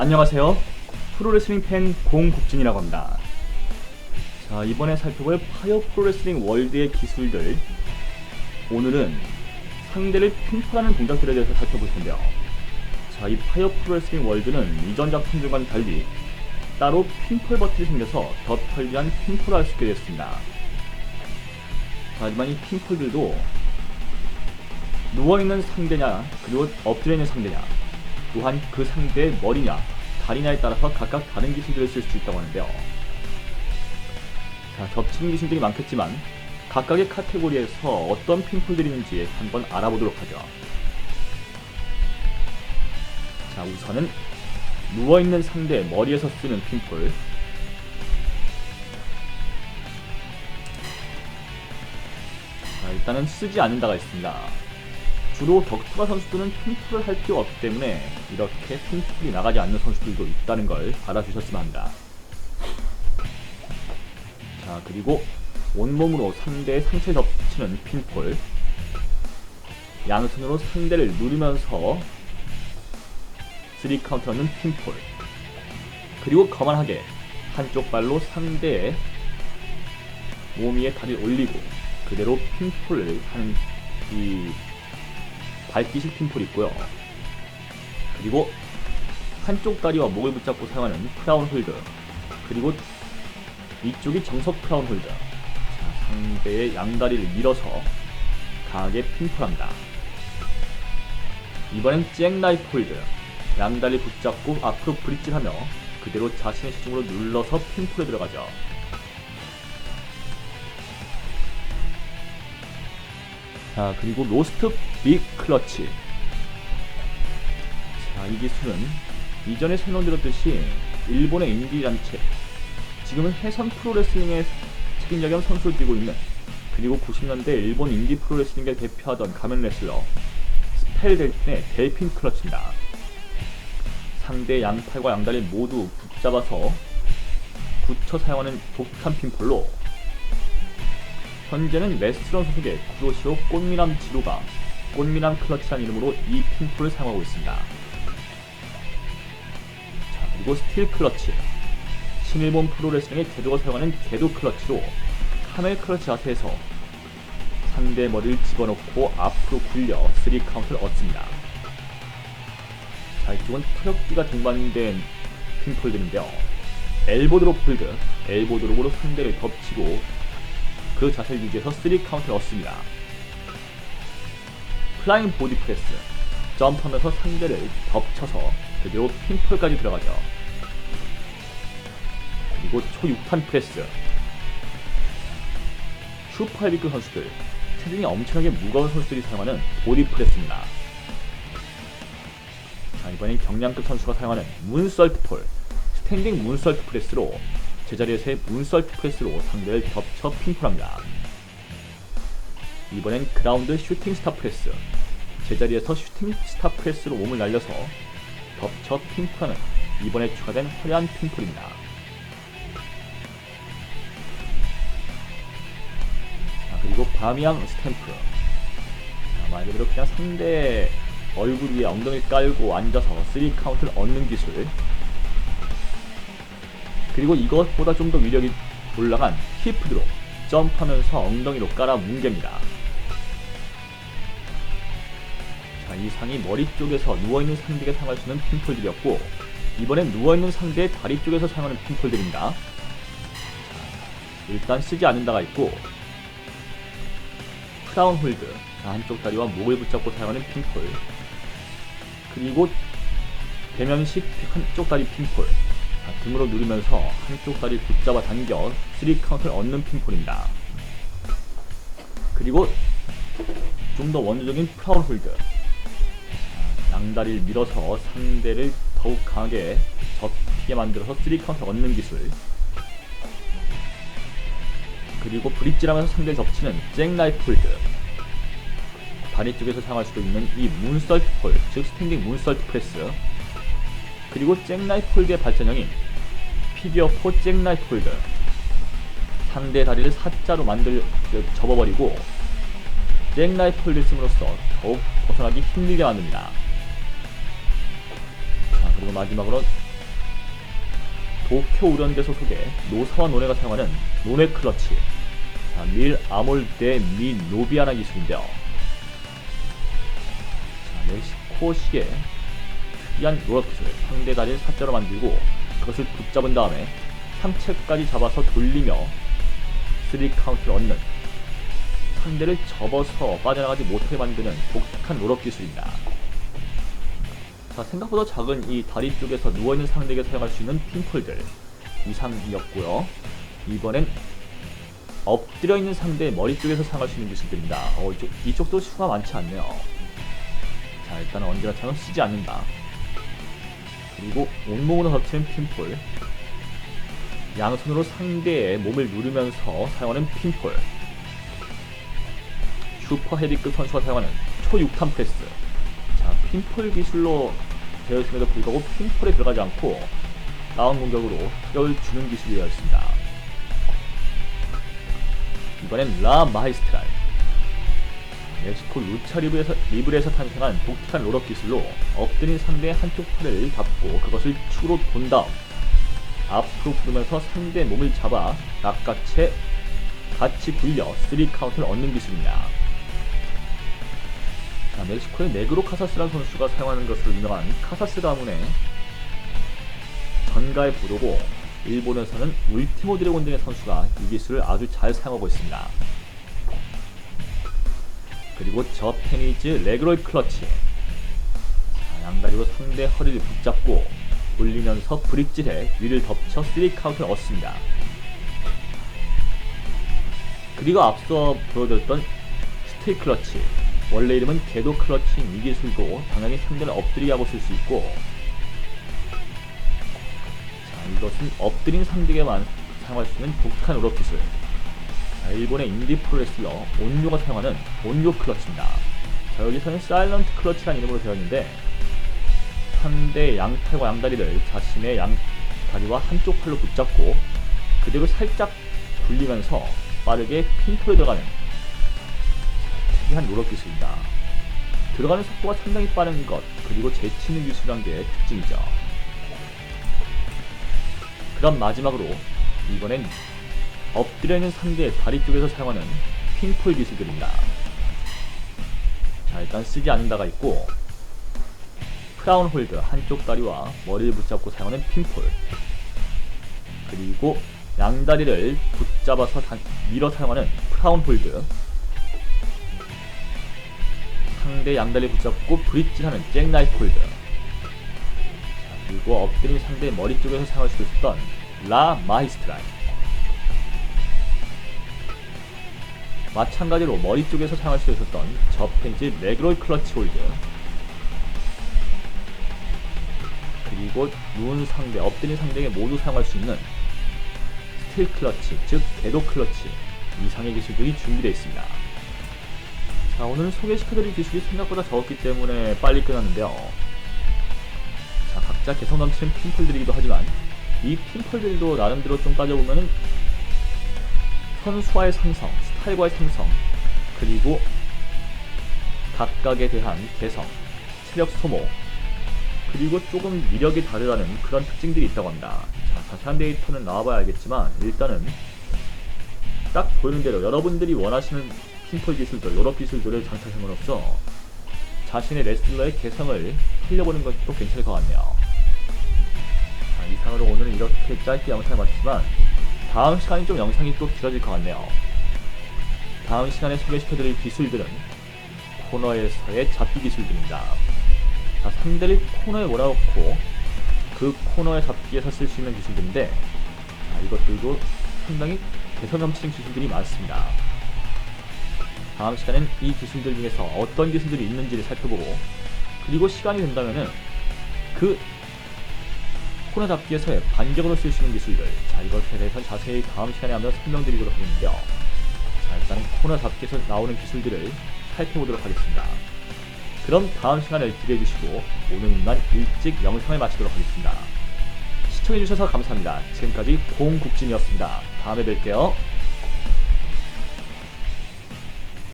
안녕하세요. 프로레슬링 팬 공국진이라고 합니다. 자, 이번에 살펴볼 파이어 프로레슬링 월드의 기술들. 오늘은 상대를 핀포하는 동작들에 대해서 살펴볼 텐데요. 자, 이 파이어 프로레슬링 월드는 이전 작품들과는 달리 따로 핀폴 버튼이 생겨서 더 편리한 핀폴을 할 수 있게. 자, 하지만 이 핀폴들도 누워있는 상대냐, 그리고 엎드려 있는 상대냐, 또한 그 상대의 머리냐, 다리냐에 따라서 각각 다른 기술들을 쓸 수 있다고 하는데요. 자, 겹치는 기술들이 많겠지만 각각의 카테고리에서 어떤 핀폴들이 있는지 한번 알아보도록 하죠. 자, 우선은 누워있는 상대의 머리에서 쓰는 핀폴. 자, 일단은 쓰지 않는다가 있습니다. 주로 격투가 선수들은 핀풀을 할 필요 없기 때문에 이렇게 핀풀이 나가지 않는 선수들도 있다는 걸 알아주셨으면 합니다. 자 그리고 온몸으로 상대의 상체 덮치는 핀폴 양손으로 상대를 누르면서 3카운트 넣는 핀폴 그리고 거만하게 한쪽 발로 상대의 몸 위에 다리를 올리고 그대로 핀폴을 하는 이 발기식 핀폴이 있고요. 그리고 한쪽 다리와 목을 붙잡고 사용하는 크라운 홀드 그리고 이쪽이 정석 크라운 홀드 자, 상대의 양다리를 밀어서 강하게 핀폴합니다. 이번엔 잭나이프 홀드 양다리 붙잡고 앞으로 브릿질하며 그대로 자신의 시중으로 눌러서 핀폴에 들어가죠. 자 그리고 로스트 빅 클러치. 자이 기술은 이전에 설명드렸듯이 일본의 인디 단체 지금은 해선 프로레슬링의 책임자 겸 선수를 뛰고 있는 그리고 90년대 일본 인디 프로레슬링을 대표하던 가면 레슬러 스펠델틴의 델핀 클러치입니다. 상대 양팔과 양다리 모두 붙잡아서 굳혀 사용하는 독특한 핀폴로 현재는 레스트런 소속의 구로시오 꽃미남 지로가 꽃미남 클러치라는 이름으로 이 핀폴을 사용하고 있습니다. 자, 그리고 스틸 클러치. 신일본 프로레슬링의 제도가 사용하는 제도 클러치로 카멜 클러치 자세에서 상대 머리를 집어넣고 앞으로 굴려 3 카운트를 얻습니다. 자, 이쪽은 타격기가 동반된 핀폴들인데요. 엘보드롭 폴드, 엘보드롭으로 상대를 덮치고 그 자세를 유지해서 3 카운트를 얻습니다. 플라잉 보디 프레스 점프하면서 상대를 덮쳐서 그대로 핀폴까지 들어가죠. 그리고 초육탄 프레스 슈퍼 헤비급 선수들 체중이 엄청나게 무거운 선수들이 사용하는 보디 프레스입니다. 자, 이번엔 경량급 선수가 사용하는 문설트 폴 스탠딩 문설트 프레스로 제자리에서의 문설트 프레스로 상대를 덮쳐 핀폴합니다. 이번엔 그라운드 슈팅 스타 프레스. 제자리에서 슈팅 스타 프레스로 몸을 날려서 덮쳐 핀폴하는 이번에 추가된 화려한 핀폴입니다. 자, 그리고 바미앙 스탬프. 자, 말 그대로 그냥 상대 얼굴 위에 엉덩이 깔고 앉아서 3 카운트를 얻는 기술. 그리고 이것보다 좀 더 위력이 올라간 히프드로 점프하면서 엉덩이로 깔아 뭉갭니다. 자, 이 상이 머리 쪽에서 누워있는 상대가 사용할 수 있는 핀폴들이었고 이번엔 누워있는 상대의 다리 쪽에서 사용하는 핀폴들입니다. 자, 일단 쓰지 않는다가 있고 크라운 홀드 자, 한쪽 다리와 목을 붙잡고 사용하는 핀폴 그리고 대면식 한쪽 다리 핀폴 자, 등으로 누르면서 한쪽 다리 붙잡아 당겨 3 카운트를 얻는 핀폴입니다. 그리고 좀 더 원조적인 프라운 홀드. 자, 양다리를 밀어서 상대를 더욱 강하게 접히게 만들어서 3 카운트 얻는 기술. 그리고 브릿지라면서 상대를 접치는 잭나이프 홀드. 다리 쪽에서 사용할 수도 있는 이 문설트 폴, 즉 스탠딩 문설트 프레스 그리고 잭나이프 홀드의 발전형인 피겨포 잭나이프 홀드 상대 다리를 사자로 만들 접어버리고 잭나이프 홀드 쓰므로써 더욱 벗어나기 힘들게 만듭니다. 자 그리고 마지막으로 도쿄 우련대 소속의 노사와 노네가 사용하는 노네 클러치 자, 밀 아몰데 미 노비아나 기술인데요. 자, 멕시코식의 특 이한 기술 상대 다리를 사자로 만들고 그것을 붙잡은 다음에 상체까지 잡아서 돌리며 3 카운트를 얻는 상대를 접어서 빠져나가지 못하게 만드는 독특한 롤업 기술입니다. 자, 생각보다 작은 이 다리 쪽에서 누워있는 상대에게 사용할 수 있는 핀폴들 이상이었고요. 이번엔 엎드려 있는 상대의 머리 쪽에서 사용할 수 있는 기술들입니다. 어, 이쪽, 이쪽도 수가 많지 않네요. 자, 일단 언제나 차는 쓰지 않는다. 그리고 온몸으로 덮치는 핀폴. 양손으로 상대의 몸을 누르면서 사용하는 핀폴. 슈퍼 헤비급 선수가 사용하는 초육탄 프레스. 자, 핀폴 기술로 되어 있음에도 불구하고 핀폴에 들어가지 않고 다운 공격으로 타격을 주는 기술이었습니다. 이번엔 라 마이스트랄. 멕시코 루차 리브에서, 리브에서 탄생한 독특한 롤업 기술로 엎드린 상대의 한쪽 팔을 잡고 그것을 축으로 돈 다음 앞으로 부르면서 상대의 몸을 잡아 낚아채 같이 굴려 3 카운트를 얻는 기술입니다. 자, 멕시코의 네그로 카사스라는 선수가 사용하는 것으로 유명한 카사스 가문의 전가의 부도고 일본에서는 울티모 드래곤 등의 선수가 이 기술을 아주 잘 사용하고 있습니다. 그리고 저 페니즈 레그로이 클러치. 자, 양다리로 상대 허리를 붙잡고 돌리면서 브릿질에 위를 덮쳐 3카운트를 얻습니다. 그리고 앞서 보여드렸던 스테이 클러치. 원래 이름은 궤도 클러치인 이 기술도 당연히 상대를 엎드리게 하고 쓸 수 있고 자 이것은 엎드린 상대에게만 사용할 수 있는 독특한 롤업 기술. 자, 일본의 인디 프로레슬러 온요가 사용하는 온요 클러치입니다 자 여기서는 사일런트 클러치라는 이름으로 되어 있는데 상대의 양팔과 양다리를 자신의 양다리와 한쪽 팔로 붙잡고 그대로 살짝 굴리면서 빠르게 핀토에 들어가는 특이한 롤업 기술입니다. 들어가는 속도가 상당히 빠른 것 그리고 재치있는 기술이란 게 특징이죠. 그럼 마지막으로 이번엔 엎드려 있는 상대의 다리 쪽에서 사용하는 핀폴 기술들입니다. 자 일단 쓰지 않는다가 있고 크라운 홀드 한쪽 다리와 머리를 붙잡고 사용하는 핀폴 그리고 양다리를 붙잡아서 단, 밀어 사용하는 크라운 홀드. 상대 양다리 붙잡고 브릿지하는 잭나이프 홀드. 자, 그리고 엎드린 상대 머리 쪽에서 사용할 수 있었던 라 마이스트라이 마찬가지로 머리 쪽에서 사용할 수 있었던 저펜지 레그로이 클러치 홀드 그리고 누운 상대, 엎드린 상대에게 모두 사용할 수 있는 스틸 클러치, 즉 궤도 클러치 이상의 기술들이 준비되어 있습니다. 자, 오늘 소개시켜드릴 기술이 생각보다 적었기 때문에 빨리 끝났는데요. 자, 각자 개성 넘치는 핀폴들이기도 하지만 이 핀폴들도 나름대로 좀 따져보면은 선수와의 상성, 스타일과의 상성, 그리고 각각에 대한 개성, 체력 소모, 그리고 조금 위력이 다르다는 그런 특징들이 있다고 합니다. 자, 자세한 데이터는 나와봐야 알겠지만 일단은 딱 보이는 대로 여러분들이 원하시는 핀톨 기술들, 여러 기술들을 장착함으로써 자신의 레슬러의 개성을 살려보는 것도 괜찮을 것 같네요. 자, 이상으로 오늘은 이렇게 짧게 영상을 마치지만 다음 시간에 좀 영상이 또 길어질 것 같네요. 다음 시간에 소개시켜드릴 기술들은 코너에서의 잡기 기술들입니다. 자, 상대를 코너에 몰아넣고 그 코너에 잡기에서 쓸 수 있는 기술들인데 자, 이것들도 상당히 개성 넘치는 기술들이 많습니다. 다음 시간엔 이 기술들 중에서 어떤 기술들이 있는지를 살펴보고 그리고 시간이 된다면은 그 코너 잡기에서의 반격으로 쓸 수 있는 기술들 자 이것에 대해서 자세히 다음 시간에 한번 설명드리도록 하겠는데요 자 일단 코너 잡기에서 나오는 기술들을 살펴보도록 하겠습니다. 그럼 다음 시간을 기대해 주시고 오늘은 이만 일찍 영상을 마치도록 하겠습니다. 시청해주셔서 감사합니다. 지금까지 공국진이었습니다. 다음에 뵐게요